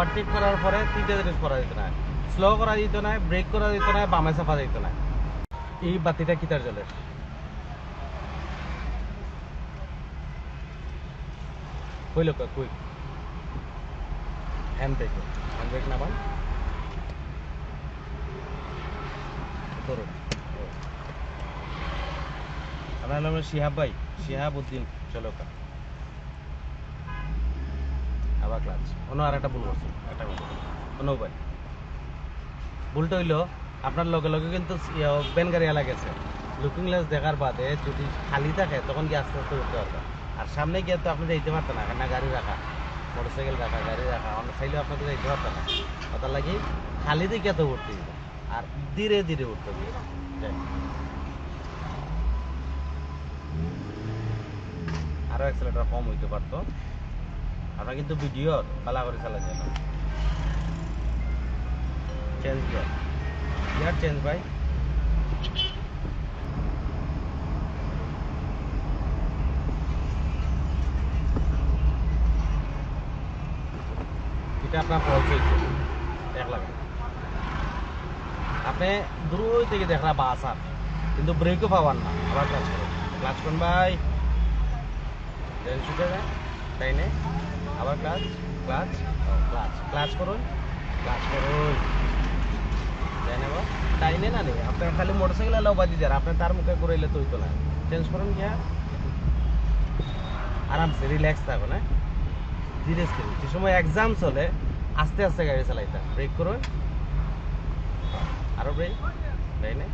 Overtake করার পরে তিনটে জিনিস করা যেত না স্লো করা যেত না ব্রেক করা যেত না বামে চাপা যেত না এই বাতিটা কিতার জলের কই লোক, কই? হ্যান্ড ব্রেক হ্যান্ড ব্রেক নামান আপনার নাম শিহাব ভাই, শিহাব উদ্দিন চলকা আবার ক্লাস অন্য আর একটা ভুল করছে। একটা ভুল অন্য ভাই ভুলটা হইল আপনার লগে লগে কিন্তু ব্যান গাড়ি এলা গেছে। লুকিং গ্লাস দেখার বাদে যদি খালি থাকে তখন কি আস্তে আস্তে উঠতে পারবে। আর সামনে গিয়ে তো আপনি যাইতে পারতেন না না গাড়ি রাখা। মোটরসাইকেল রাখা গাড়ি রাখা অন্য চাইলেও আপনাকে যাইতে পারতেন না। ওটার লাগি খালি দিকে তো উঠতে দিবে। আর ধীরে ধীরে উঠতে দিবে। আরও অ্যাক্সেলেটার কম হইতে পারতো। আমরা কিন্তু ভিডিও পালা করে চালা যায় না চেঞ্জ গিয়ার গিয়ার চেঞ্জ ভাই। এটা আপনার ফল চলছে এক লাগান আপনি দূর থেকে দেখলা বাস আর। কিন্তু ব্রেকও পাওয়ার না। আবার ক্লাচ করুন। ক্লাচ করুন ভাই। তাই নে আবার ক্লাচ ক্লাচ ক্লাচ ক্লাচ করুন। ক্লাচ করুন। তাই নেব। তাই নে না নে আপনার খালি মোটরসাইকেল এলাও বাজি দেয় আপনার তার মুখে ঘুরাইলে তো হইতো না। চেঞ্জ করুন গিয়া। আরামসে রিল্যাক্স থাকো না ধীরে স্থিরে। যে সময় এক্সাম চলে, আস্তে আস্তে গাড়ি চালাইতে ব্রেক করুন। আরও ব্রেক তাই না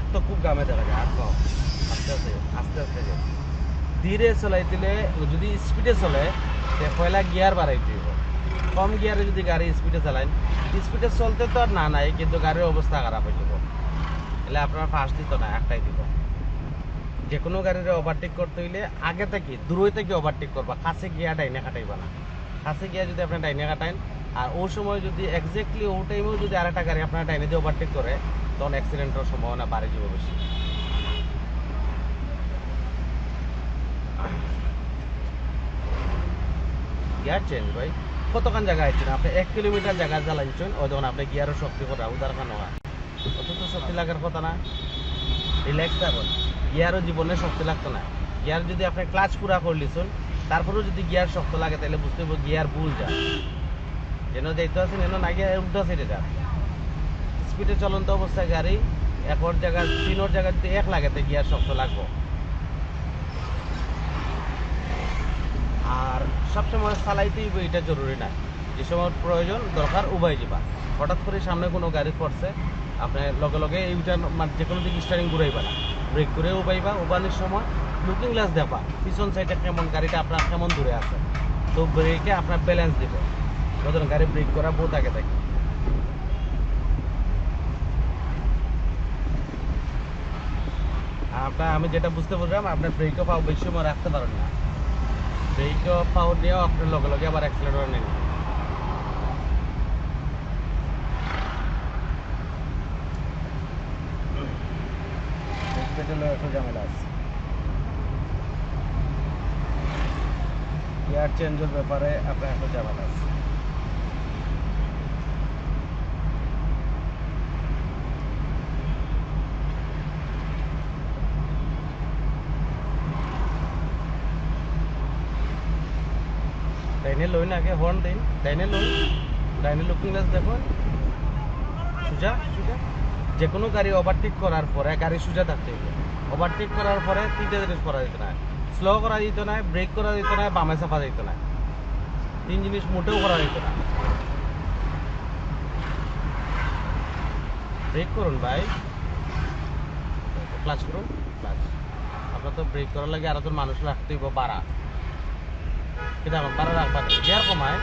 আপনার গামে দেখা যায় হাত কম আস্তে আস্তে আস্তে আস্তে যায়। ধীরে চলাই দিলে যদি স্পিডে চলে, তে পয়লা গিয়ার বাড়াইতে হইব কম গিয়ারে যদি গাড়ি স্পিডে চালান স্পিডে চলতে তো আর না নাই, কিন্তু গাড়ির অবস্থা খারাপ হয়ে যাব। এলে আপনার ফার্স্ট দিত না, একটাই দিব যে কোনো গাড়ির ওভারটেক করতে হইলে, আগে থেকে, দূরই থেকে ওভারটেক করবা। কাছে গিয়া ডাইনে কাটাইবা না। কাছে গিয়া যদি আপনি ডাইনে কাটাইন আর ওই সময় যদি এক্স্যাক্টলি ও টাইমেও যদি আরেকটা গাড়ি আপনার ডাইনে দিয়ে ওভারটেক করে তখন অ্যাক্সিডেন্টের সম্ভাবনা বাড়ে যাবে বেশি। গিয়ার চেঞ্জ ভাই। কতক্ষণ জায়গা আইছেন আপনি এক কিলোমিটার জায়গা চালাইছেন ও যখন আপনি গিয়ারও শক্তি করা, উদার হয়। অত তো শক্তি লাগার কথা না। রিল্যাক্স থাকুন। গিয়ারও জীবনে শক্তি লাগতো না। গিয়ার যদি আপনি ক্লাচ পুরা করলিছেন তারপরেও যদি গিয়ার শক্ত লাগে, তাহলে বুঝতে হবে গিয়ার ভুল যা। যেন যাইতে আছেন এন না গিয়ে উল্টো সাইডে যা স্পিডে চলন্ত অবস্থায় গাড়ি একর জায়গা, তিনোর জায়গা এক লাগে তো গিয়ার শক্ত লাগবো। আর সবসময় চালাইতেই এটা জরুরি না। যে সময় প্রয়োজন, দরকার উভয় যাবা হঠাৎ করে সামনে কোনো গাড়ি পড়ছে, আপনি লগে লগে এইটা মানে যে কোনো দিকে স্টারিং ঘুরাইবা না। ব্রেক করে উবাইবা, উবানির সময় লুকিং গ্লাস দেবা, পিছন সাইডে কেমন গাড়িটা আপনার কেমন দূরে আছে। তো ব্রেকে আপনার ব্যালেন্স দিবে। ধরুন গাড়ি ব্রেক করা বহুত আগে থাকে। আপনার, আমি যেটা বুঝতে পারলাম আপনার ব্রেক অফ পাও বেশি সময় রাখতে পারেন না। ব্রেক অফ পাওয়ার দিয়েও আপনার লগে লগে আবার অ্যাক্সিলেটর নেন। চেঞ্জের ব্যাপারে আপনার একটু ঝামেলা আছে। ডাইনে লইন আগে হর্ন দিন ডাইনে লইন ডাইনে লুকিং গ্লাস দেখুন সুজা সুজা। যে কোনো গাড়ি ওভারটেক করার পরে, গাড়ি সুজা থাকতে হবে ওভারটেক করার পরে তিনটে জিনিস করা যেত না স্লো করা যেত না ব্রেক করা যেত না বামে চাপা যেত না তিন জিনিস মোটেও করা যেত না। ব্রেক করুন ভাই। ক্লাচ করুন। ক্লাচ আপনার তো ব্রেক করার লাগে আরও তো মানুষ হইব, বাড়া। কিন্তু এখন ভাড়া রাখবা গিয়ার কমায়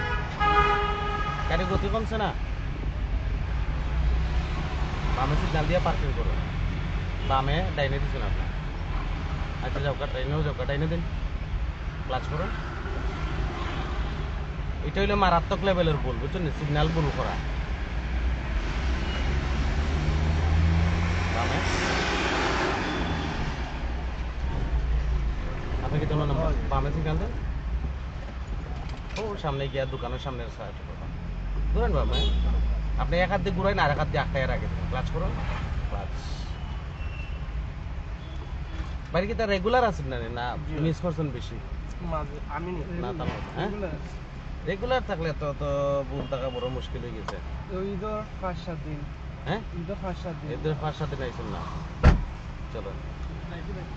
গাড়ি গতি কমছে না। বামে সিগনাল দিয়ে পার্কিং করো বামে ডাইনে দিচ্ছেন আপনার আচ্ছা যাও ডাইনেও যাও ডাইনে দিন। ক্লাস করো এটা হইল মারাত্মক লেভেলের ভুল বুঝছেন না সিগনাল ভুল করা আপনি কি তোমার নাম্বার বামে সিগনাল দেন ও সামনে গিয়া দোকানের সামনে সাইড ঘুরেন বামে আপনি এক হাত দিয়ে ঘুরাই না আর এক হাত দিয়ে আটকায় রাখেন। ক্লাচ করুন। ক্লাচ। বাড়ি কি তার রেগুলার আছেন না না মিস করছেন বেশি? আমি না হ্যাঁ? রেগুলার থাকলে তো তো ভুল থাকা বড় মুশকিল হয়ে গেছে। ওই ঈদের পাঁচ সাত দিন। হ্যাঁ? ঈদের পাঁচ সাত দিন। এদের পাঁচ নাইছেন না। চলো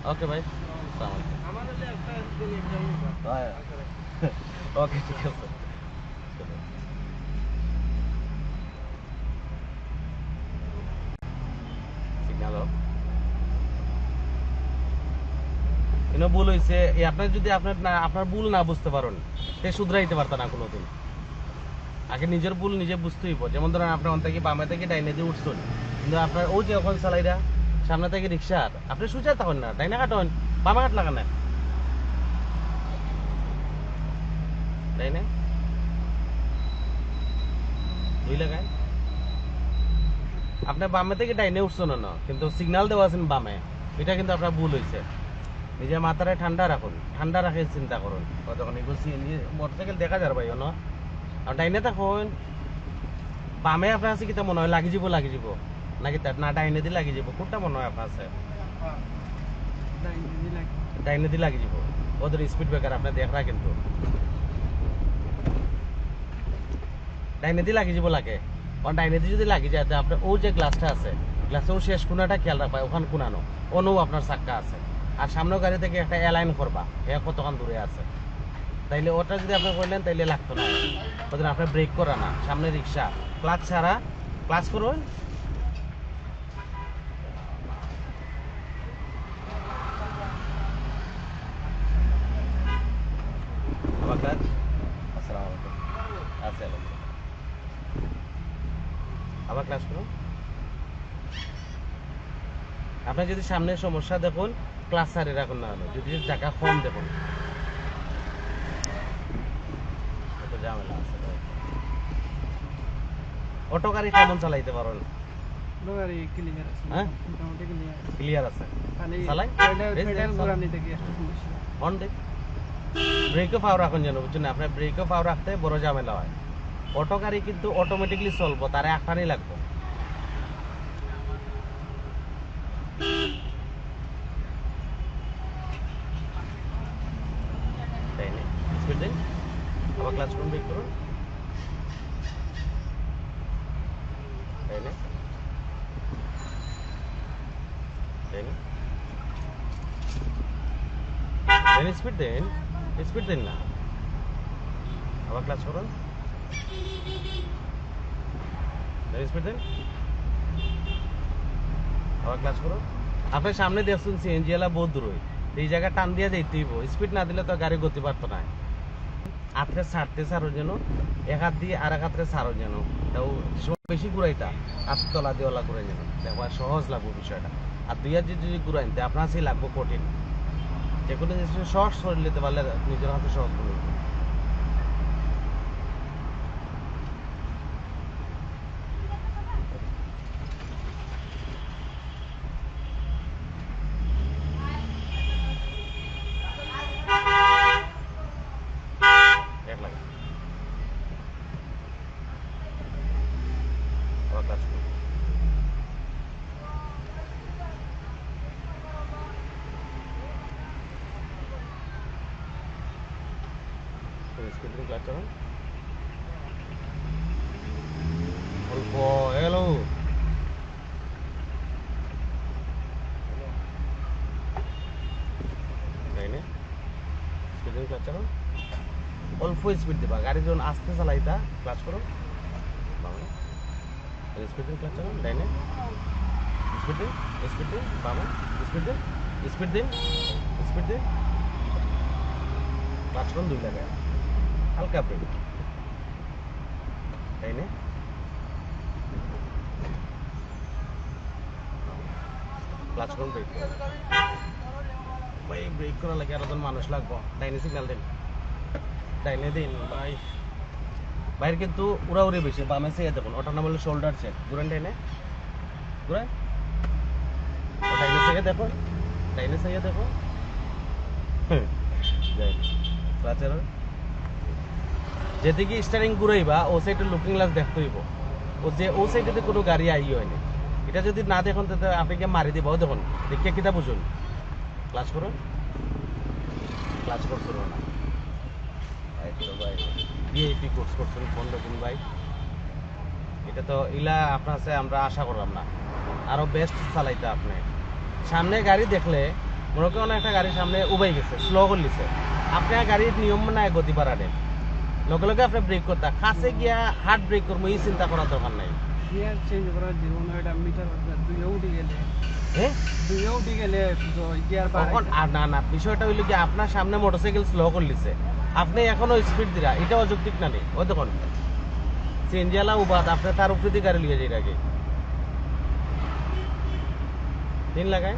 ওকে ভাই আমার একটা। ওকে ঠিক আছে ভুল হয়েছে আপনার যদি আপনার না, আপনার ভুল না বুঝতে পারেন, সে শুধরাইতে কোনোদিন। আগে নিজের ভুল নিজে যেমন ধরেন আপনার থেকে থেকে কিন্তু আপনার ও যে এখন চালাইরা সামনে থেকে রিক্সার আপনি সুচার তখন না, ডাইনে কাটন বামে কাট লাগান না। ডাইনে দুই লাগায় আপনি বামে থেকে ডাইনে উঠছেন না কিন্তু সিগন্যাল দেওয়া আছেন বামে এটা কিন্তু আপনার ভুল হয়েছে নিজের মাথাটা ঠান্ডা রাখুন ঠান্ডা রাখে চিন্তা করুন এগুলো মোটরসাইকেল দেখা যাবে ভাই না আর ডাইনে থাকুন বামে আপনার আছে কিতা মনে হয় লাগি যাব লাগি যাব নাকি তার না ডাইনে দিয়ে লাগি যাব কোনটা মনে হয় আপনার আছে। ডাইন দিয়ে লাগি যাব ওদের স্পিড ব্রেকার আপনি দেখ কিন্তু ডাইনে লাগিয়ে লাগি যাব লাগে। কারণ ডাইনেতে যদি লাগি যায় আপনার ও যে গ্লাসটা আছে, গ্লাসের শেষ কোনাটা খেয়াল রাখবা, ওখান কোনানো। অনও আপনার চাক্কা আছে। আর সামনের গাড়ি থেকে একটা অ্যালাইন করবা হ্যাঁ কতক্ষণ দূরে আছে। তাইলে ওটা যদি আপনি করলেন, তাইলে লাগতো না। ওদের আপনার ব্রেক করা না। সামনে রিক্সা। ক্লাচ ছাড়া ক্লাচ করুন আবার ক্লাচ আসসালামু আলাইকুম আচ্ছা আলাইকুম আবার ক্লাস করুন আপনি যদি সামনে সমস্যা দেখুন ক্লাস সারে রাখুন না হলে। যদি জায়গা কম দেখুন। ঝামেলা আছে অটো গাড়ি কেমন চালাইতে। হ্যাঁ? মোটামুটি clear। ক্লিয়ার আছে। খালি চালাই? হন দেখ ব্রেকও পাও রাখুন যেন বুঝছেন আপনার ব্রেকও পাও রাখতে বড় ঝামেলা হয়। অটো গাড়ি কিন্তু অটোমেটিকলি চলবো তারে আখানি লাগবে তাই না স্পিড দিন আবার ক্লাস করুন ব্রেক করুন তাই না তাই না দেন স্পিড দেন স্পিড দেন না। আবার ক্লাস করুন। স্পিড দেন। আবার ক্লাস করুন। আপনার সামনে দেখছেন সিএনজি এলা বহুত দূর এই জায়গা টান দিয়ে দিতে হইব। স্পিড না দিলে তো গাড়ি গতি পারতো না। হাতরে ছাড়তে ছাড়ো যেন, এক হাত দিয়ে আর এক হাতরে ছাড়ো যেন বেশি ঘুরাইতা হাত তলা দিয়ে ওলা ঘুরাই যেন। সহজ লাগবো বিষয়টা। আর দুই হাত যদি ঘুরাইন তে আপনার সেই লাগবো কঠিন। যে কোনো জিনিস সহজ করে নিতে পারলে নিজের হাতে সহজ করে নিতে। এক লাগে আবার কাজ করুন। স্কুটিং ক্লাস চালান অল্প হ্যালো তাই না স্কুটিং ক্লাস চালান অল্প স্পিড দিবা, গাড়ি যখন আস্তে চালাইতা ক্লাচ করো। বামে। স্পিড দিন ক্লাচ চালান ডাইনে স্পিড দিন স্পিড দিন, বামে। স্পিড দিন স্পিড দিন স্পিড দিন। ক্লাচ করুন দুই লাগায়। হালকা ব্রেক ডাইনে ক্লাচ করুন ব্রেক ভাই ব্রেক করা লাগে আর মানুষ লাগবো। ডাইনে সিগন্যাল দিন। ডাইনে দিন, ভাই। বাইরে কিন্তু উড়াউড়ি বেশি, বামে চেয়ে দেখুন, ওটার নাম হলো শোল্ডার চেক ঘুরেন ডাইনে ঘুরেন। ডাইনে চেয়ে দেখো ডাইনে চেয়ে দেখো যেদিকে স্টারিং ঘুরাইবা, ও সাইডে লুকিং গ্লাস দেখতে হইব। ও যে, ও সাইডে কোনো গাড়ি আই হয়নি এটা যদি না দেখুন তাহলে আপনাকে মারি দিব। দেখুন, দেখে কিতা বুঝুন। ক্লাস করুন। ক্লাস করছিল না। ভিআইপি কোর্স করছেন পনেরো দিন ভাই। এটা তো ইলা আপনার কাছে আমরা আশা করলাম না। আরও বেস্ট চালাইতে আপনি। সামনে গাড়ি দেখলে মনে করেন একটা গাড়ি সামনে উবাই গেছে স্লো করলিছে আপনি গাড়ির নিয়ম না গতি লগে লগে আপনি ব্রেক করতে কাছে গিয়া হার্ড ব্রেক করব এই চিন্তা করার দরকার নাই। গিয়ার চেঞ্জ করার জীবন এটা মিটার দুইও উঠে গেলে। দুইও উঠে গেলে গিয়ার আর না না বিষয়টা হইল কি আপনার সামনে মোটরসাইকেল স্লো করলিছে আপনি এখনও স্পিড দিরা, এটা অযৌক্তিক না নেই ওই দেখুন। চেঞ্জিয়ালা উবাদ, আপনি তার উপরে দিয়ে গাড়ি লিয়ে যাই আগে। তিন লাগায়।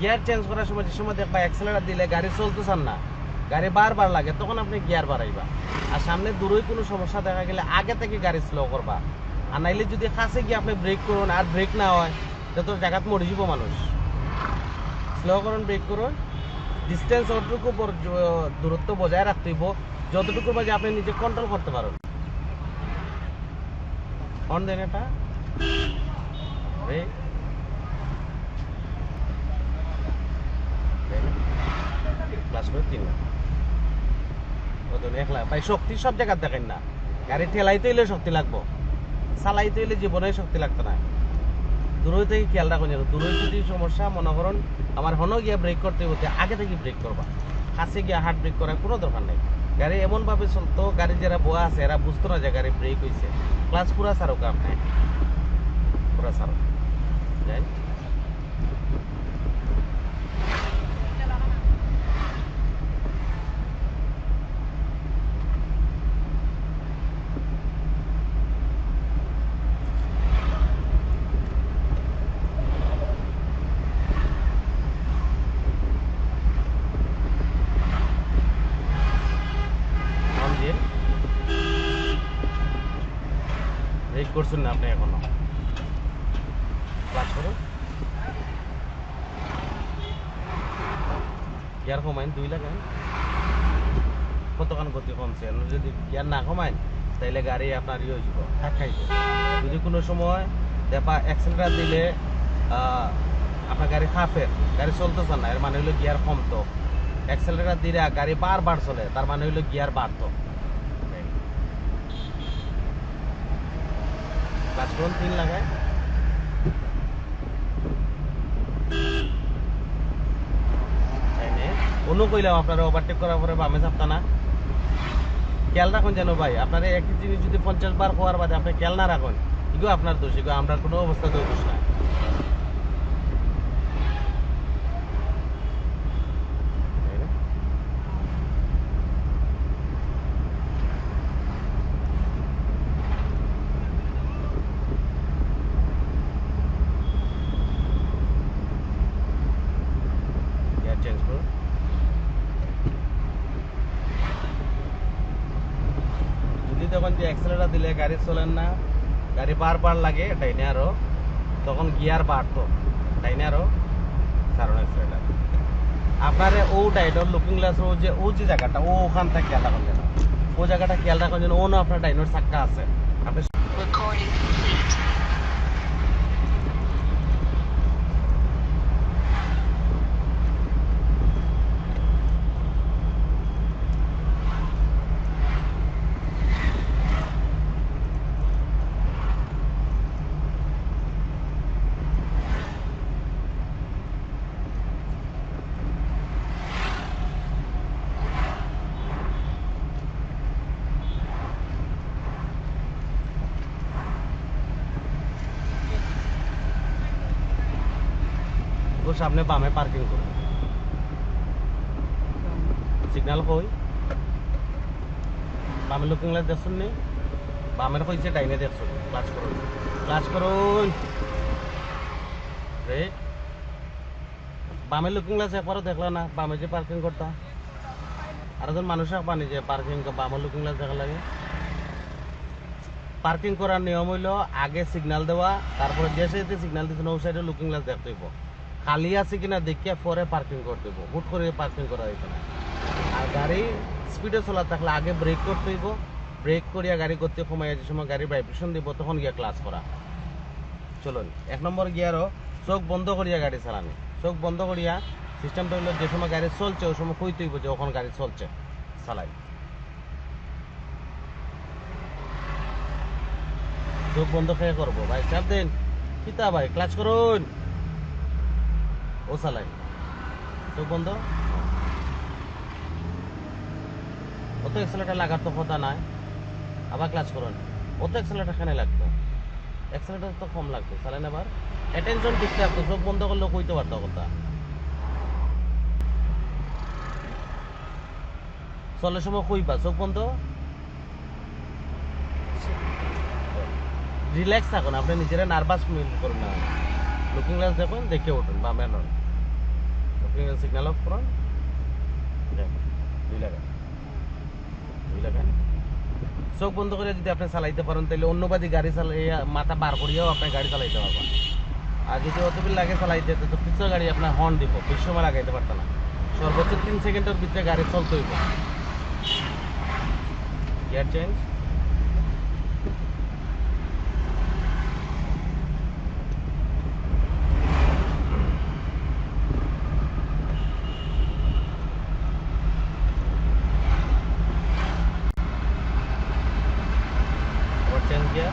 গিয়ার চেঞ্জ করার সময় যে সময় দেখবা অ্যাক্সেলারেট দিলে গাড়ি চান না, গাড়ি বারবার লাগে, তখন আপনি গিয়ার বাড়াইবা। আর সামনে দূরই কোনো সমস্যা দেখা গেলে আগে থেকে গাড়ি স্লো করবা। আর নাইলে যদি কাছে গিয়ে আপনি ব্রেক করুন, আর ব্রেক না হয়, তো জায়গাত মরে যাব মানুষ। স্লো করুন ব্রেক করুন। ডিস্টেন্স জ- দূরত্ব বজায় রাখতে হইব। যতটুকু মাঝে আপনি নিজে কন্ট্রোল করতে পারেন অন দেন এটা। ভাই, শক্তি সব দেখেন না। গাড়ি ঠেলাইতে শক্তি লাগবো। চালাইতে হইলে জীবনে শক্তি লাগতো না। দূরই থেকে খেয়াল রাখুন দূরই যদি সমস্যা, মনে করুন আমার হনো গিয়া ব্রেক করতে হতে আগে থেকে ব্রেক করবা। কাছে গিয়া হার্ড ব্রেক করার কোনো দরকার নেই। গাড়ি এমনভাবে চলতো, গাড়ি যারা বোয়া আছে, এরা বুঝতো না যে গাড়ি ব্রেক হয়েছে ক্লাস পুরা সারো কাম নাই। পুরা সারো যাই। দিন ব্রেক করছেন না আপনি এখনও? ক্লাস করুন। গিয়ার কমাইন, দুই লাগান কতক্ষণ গতি কমছে? যদি গিয়ার না কমাইন, তাইলে গাড়ি আপনার ইয়ে হয়ে যাব ঠাক খাইবে যদি কোনো সময় দেখা অ্যাক্সিডেন্ট দিলে আপনার গাড়ি খাফের গাড়ি চলতেছে না, এর মানে হলো গিয়ার কমতো। অ্যাক্সেলারেটার দিলে গাড়ি বারবার চলে, তার মানে হলো গিয়ার বাড়তো। করুন তিন লাগায়। অন্য কইলাম আপনারা ওভারটেক করার পরে বামে চাপতা না। খেয়াল রাখুন যেন ভাই, আপনারা একই জিনিস যদি পঞ্চাশ বার হওয়ার বাদে আপনি খেয়াল না রাখুন। এগুলো আপনার দোষ, এগুলো আমরা কোনো অবস্থাতেও দোষ তাই না? গিয়ার চেঞ্জ করুন যদি তখন যে অ্যাক্সেলেটার দিলে গাড়ি চলেন না, গাড়ি বারবার লাগে ডাইনে আরও। তখন গিয়ার বাড়তো ডাইনে আরও কারণ অ্যাক্সেলেটার আপনার ও ডাইনোর লুকিং গ্লাস ও যে ও যে জায়গাটা, ও ওখান থেকে খেয়াল রাখুন যেন। ও জায়গাটা খেয়াল রাখুন যেন, ও না আপনার ডাইনোর চাক্কা আছে। আপনি সামনে বামে পার্কিং করুন সিগন্যাল কই বামে লুকিং গ্লাস দেখছুন নি? বামের কইছে ডাইনে দেখছুন। ক্লাচ করুন। ক্লাচ করুন। রে বামে লুকিং গ্লাস একবারও দেখলা না। বামে যে পার্কিং করতা। আর একজন মানুষ পানি যে পার্কিং বামে লুকিং গ্লাস দেখা লাগে। পার্কিং করার নিয়ম হইল, আগে সিগন্যাল দেওয়া, তারপরে যে সাইডে সিগন্যাল দিতে ও সাইডে লুকিং গ্লাস দেখতে হইব। খালি আছে কিনা দেখিয়া পরে পার্কিং করতে হইব হুট করে পার্কিং করা হইবে না। আর গাড়ি স্পিডে চলা থাকলে আগে ব্রেক করতে হইব। ব্রেক করিয়া গাড়ি করতে সময় যে সময় গাড়ি ভাইব্রেশন দিব, তখন গিয়া ক্লাস করা। চলুন, এক নম্বর গিয়ারও চোখ বন্ধ করিয়া গাড়ি চালানি। চোখ বন্ধ করিয়া সিস্টেমটা হলো যে সময় গাড়ি চলছে, ওই সময় কইতে হইব যে ওখানে গাড়ি চলছে। চালাই। চোখ বন্ধ খেয়ে করব। ভাই, চাপ দিন। কিতা ভাই ক্লাচ করুন। ও চালাই চোখ বন্ধ? অত এক্সেলেটার লাগার তো কথা নাই। আবার ক্লাচ করুন। অত এক্সেলেটার খানে লাগতো এক্সেলেটার তো কম লাগতো চালেন আবার। অ্যাটেনশন ঠিক থাকতো চোখ বন্ধ করলেও কইতে পারতো কথা। চলে সময় কইবা চোখ বন্ধ? রিল্যাক্স থাকুন, আপনি নিজেরা নার্ভাস ফিল করুন না। লুকিং গ্লাস দেখুন দেখে উঠুন বা main looking glass signal off করুন দেখুন, চোখ বন্ধ করে যদি আপনি চালাইতে পারেন তাহলে অন্যবাদী গাড়ি চালাই মাথা বার করিয়াও আপনি গাড়ি চালাইতে পারবেন। আর যদি অতবিল লাগে চালাইতে তো পিছনে গাড়ি আপনার হর্ন দিব বেশি সময় লাগাইতে পারত না। সর্বোচ্চ তিন সেকেন্ডের ভিতরে গাড়ি চলতে হইব গিয়ার চেঞ্জ আবার চেঞ্জ গিয়ার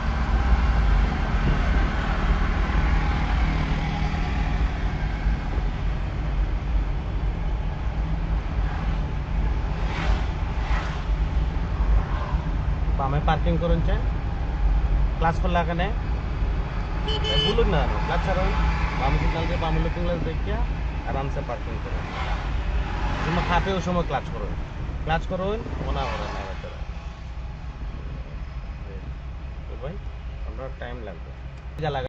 পার্কিং করুন চাই ক্লাস করলে এখানে ভুলুন না ক্লাস ছাড়ুন। বাম সিগনাল দিয়ে আরামসে পার্কিং করে। সময় খাপে ওই সময় ক্লাচ করুন। ক্লাচ করো মনে করেন না টাইম লাগবে লাগা।